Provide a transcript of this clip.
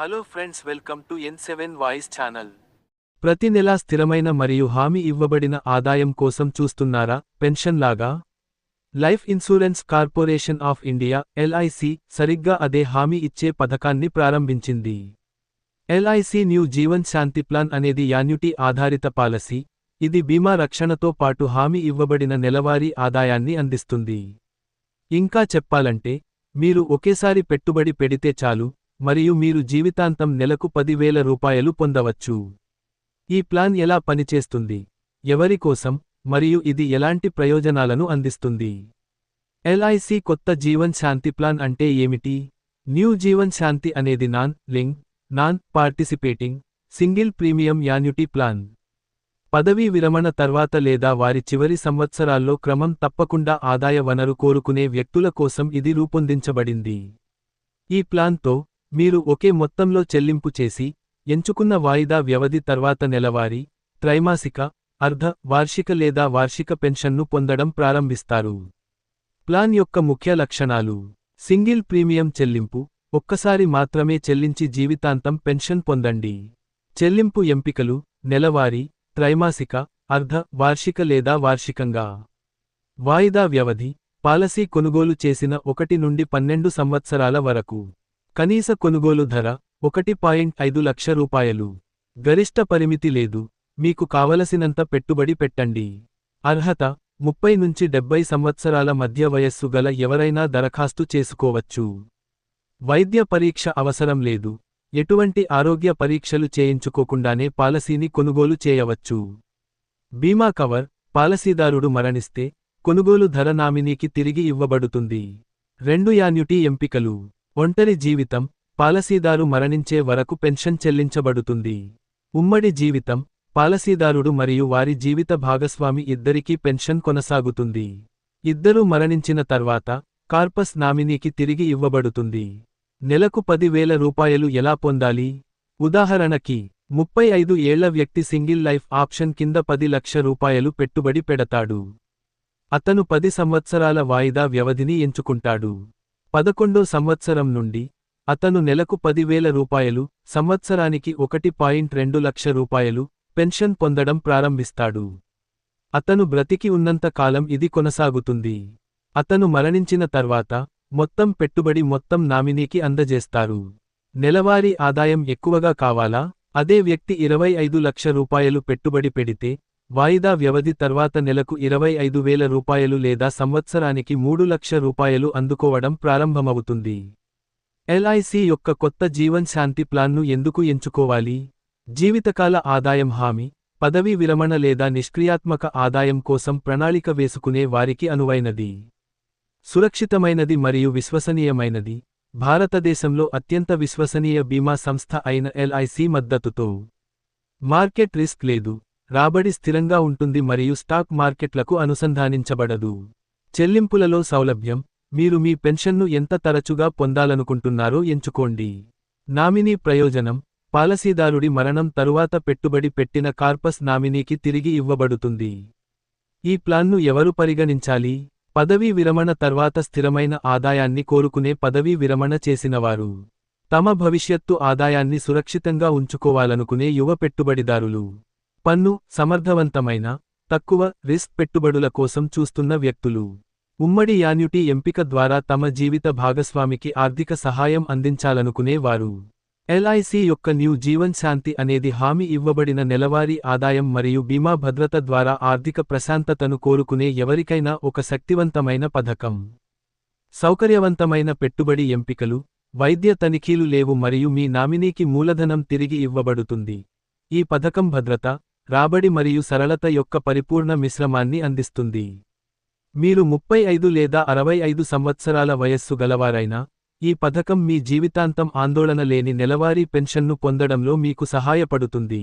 Hello friends welcome to N seven voice channel ప్రతి నెలా స్థిరమైన మరియు హామీ ఇవ్వబడిన ఆదాయం కోసం చూస్తున్నారా? పెన్షన్ లాగా? Life insurance corporation of India LIC సరిగ్గా అదే హామీ ఇచ్చే పథకాన్ని ప్రారంభించింది. LIC new Jeevan Shanti plan అనేది యాన్యుటీ ఆధారిత పాలసీ. ఇది బీమా రక్షణతో పాటు హామీ ఇవ్వబడిన నెలవారీ ఆదాయాన్ని అందిస్తుంది. ఇంకా చెప్పాలంటే మీరు ఒకేసారి పెట్టుబడి పెడితే చాలు. మరియు మీరు జీవితాంతం నెలకు పదివేల రూపాయలు పొందవచ్చు. ఈ ప్లాన్ ఎలా పనిచేస్తుంది? ఎవరి కోసం? మరియు ఇది ఎలాంటి ప్రయోజనాలను అందిస్తుంది? ఎల్ఐసి కొత్త జీవన్ శాంతి ప్లాన్ అంటే ఏమిటి? న్యూ జీవన్ శాంతి అనేది non link non participating single premium annuity plan. పదవీ విరమణ తర్వాత లేదా వారి చివరి సంవత్సరాల్లో క్రమం తప్పకుండా ఆదాయ వనరు కోరుకునే వ్యక్తుల కోసం ఇది రూపొందించబడింది. ఈ ప్లాన్తో మీరు ఒకే మొత్తంలో చెల్లింపు చేసి ఎంచుకున్న వాయిదా వ్యవధి తర్వాత నెలవారీ త్రైమాసిక అర్ధ వార్షిక లేదా వార్షిక పెన్షన్ను పొందడం ప్రారంభిస్తారు. ప్లాన్ యొక్క ముఖ్య లక్షణాలు. సింగిల్ ప్రీమియం చెల్లింపు ఒక్కసారి మాత్రమే చెల్లించి జీవితాంతం పెన్షన్ పొందండి. చెల్లింపు ఎంపికలు నెలవారీ త్రైమాసిక అర్ధ వార్షిక లేదా వార్షికంగా. వాయిదా వ్యవధి పాలసీ కొనుగోలు చేసిన ఒకటి నుండి పన్నెండు సంవత్సరాల వరకు. కనీస కొనుగోలు ధర ఒకటి పాయింట్ ఐదు లక్ష రూపాయలు. గరిష్ట పరిమితి లేదు. మీకు కావలసినంత పెట్టుబడి పెట్టండి. అర్హత ముప్పై నుంచి డెబ్బై సంవత్సరాల మధ్య వయస్సు గల ఎవరైనా దరఖాస్తు చేసుకోవచ్చు. వైద్య పరీక్ష అవసరం లేదు. ఎటువంటి ఆరోగ్య పరీక్షలు చేయించుకోకుండానే పాలసీని కొనుగోలు చేయవచ్చు. బీమా కవర్ పాలసీదారుడు మరణిస్తే కొనుగోలు ధర నామినీకి తిరిగి ఇవ్వబడుతుంది. రెండు యాన్యుటీ ఎంపికలు. ఒంటరి జీవితం పాలసీదారు మరణించే వరకు పెన్షన్ చెల్లించబడుతుంది. ఉమ్మడి జీవితం పాలసీదారుడు మరియు వారి జీవిత భాగస్వామి ఇద్దరికీ పెన్షన్ కొనసాగుతుంది. ఇద్దరూ మరణించిన తర్వాత కార్పస్ నామినీకి తిరిగి ఇవ్వబడుతుంది. నెలకు పదివేల రూపాయలు ఎలా పొందాలి? ఉదాహరణకి ముప్పై ఐదు ఏళ్ళ వ్యక్తి సింగిల్ లైఫ్ ఆప్షన్ కింద పది లక్ష రూపాయలు పెట్టుబడి పెడతాడు. అతను పది సంవత్సరాల వాయిదా వ్యవధిని ఎంచుకుంటాడు. పదకొండో సంవత్సరం నుండి అతను నెలకు పదివేల రూపాయలు సంవత్సరానికి ఒకటి పాయింట్ రెండు లక్ష రూపాయలు పెన్షన్ పొందడం ప్రారంభిస్తాడు. అతను బ్రతికి ఉన్నంత కాలం ఇది కొనసాగుతుంది. అతను మరణించిన తర్వాత మొత్తం పెట్టుబడి మొత్తం నామినీకి అందజేస్తారు. నెలవారీ ఆదాయం ఎక్కువగా కావాలా? అదే వ్యక్తి ఇరవై ఐదు లక్ష రూపాయలు పెట్టుబడి పెడితే వాయిదా వ్యవధి తర్వాత నెలకు ఇరవై ఐదు వేల రూపాయలు లేదా సంవత్సరానికి మూడు లక్ష రూపాయలు అందుకోవడం ప్రారంభమవుతుంది. ఎల్ఐసి యొక్క కొత్త జీవన్ శాంతి ప్లాన్ను ఎందుకు ఎంచుకోవాలి? జీవితకాల ఆదాయం హామీ పదవీ విరమణ లేదా నిష్క్రియాత్మక ఆదాయం కోసం ప్రణాళిక వేసుకునే వారికి అనువైనది. సురక్షితమైనది మరియు విశ్వసనీయమైనది. భారతదేశంలో అత్యంత విశ్వసనీయ బీమా సంస్థ అయిన ఎల్ఐసి మద్దతుతో. మార్కెట్ రిస్క్ లేదు. రాబడి స్థిరంగా ఉంటుంది మరియు స్టాక్ మార్కెట్లకు అనుసంధానించబడదు. చెల్లింపులలో సౌలభ్యం మీరు మీ పెన్షన్ను ఎంత తరచుగా పొందాలనుకుంటున్నారో ఎంచుకోండి. నామినీ ప్రయోజనం పాలసీదారుడి మరణం తరువాత పెట్టుబడి పెట్టిన కార్పస్ నామినీకి తిరిగి ఇవ్వబడుతుంది. ఈ ప్లాన్ను ఎవరు పరిగణించాలి? పదవీ విరమణ తర్వాత స్థిరమైన ఆదాయాన్ని కోరుకునే పదవీ విరమణ చేసినవారు. తమ భవిష్యత్తు ఆదాయాన్ని సురక్షితంగా ఉంచుకోవాలనుకునే యువ పెట్టుబడిదారులు. పన్ను సమర్థవంతమైన తక్కువ రిస్క్ పెట్టుబడుల కోసం చూస్తున్న వ్యక్తులు. ఉమ్మడి యాన్యుటీ ఎంపిక ద్వారా తమ జీవిత భాగస్వామికి ఆర్థిక సహాయం అందించాలనుకునే వారు. ఎల్ఐసి యొక్క న్యూ జీవన్ శాంతి అనేది హామీ ఇవ్వబడిన నెలవారీ ఆదాయం మరియు బీమా భద్రత ద్వారా ఆర్థిక ప్రశాంతతను కోరుకునే ఎవరికైనా ఒక శక్తివంతమైన పథకం. సౌకర్యవంతమైన పెట్టుబడి ఎంపికలు వైద్య తనిఖీలు లేవు మరియు మీ నామినీకి మూలధనం తిరిగి ఇవ్వబడుతుంది. ఈ పథకం భద్రత రాబడి మరియు సరళత యొక్క పరిపూర్ణ మిశ్రమాన్ని అందిస్తుంది. మీరు ముప్పై ఐదు లేదా అరవై ఐదు సంవత్సరాల వయస్సు గలవారైనా ఈ పథకం మీ జీవితాంతం ఆందోళన లేని నెలవారీ పెన్షన్ను పొందడంలో మీకు సహాయపడుతుంది.